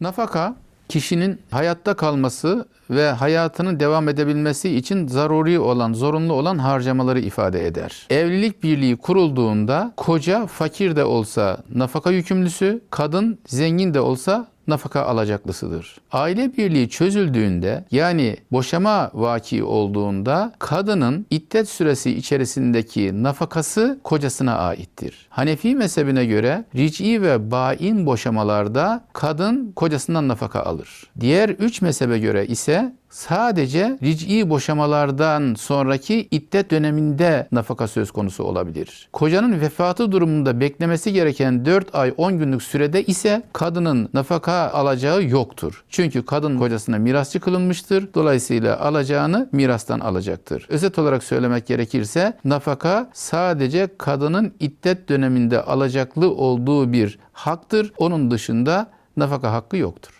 Nafaka kişinin hayatta kalması ve hayatının devam edebilmesi için zaruri olan, zorunlu olan harcamaları ifade eder. Evlilik birliği kurulduğunda koca fakir de olsa nafaka yükümlüsü, kadın zengin de olsa nafaka alacaklısıdır. Aile birliği çözüldüğünde yani boşama vaki olduğunda kadının iddet süresi içerisindeki nafakası kocasına aittir. Hanefi mezhebine göre ric'i ve bain boşamalarda kadın kocasından nafaka alır. Diğer üç mezhebe göre ise sadece ric'i boşamalardan sonraki iddet döneminde nafaka söz konusu olabilir. Kocanın vefatı durumunda beklemesi gereken 4 ay 10 günlük sürede ise kadının nafaka alacağı yoktur. Çünkü kadın kocasına mirasçı kılınmıştır. Dolayısıyla alacağını mirastan alacaktır. Özet olarak söylemek gerekirse nafaka sadece kadının iddet döneminde alacaklı olduğu bir haktır. Onun dışında nafaka hakkı yoktur.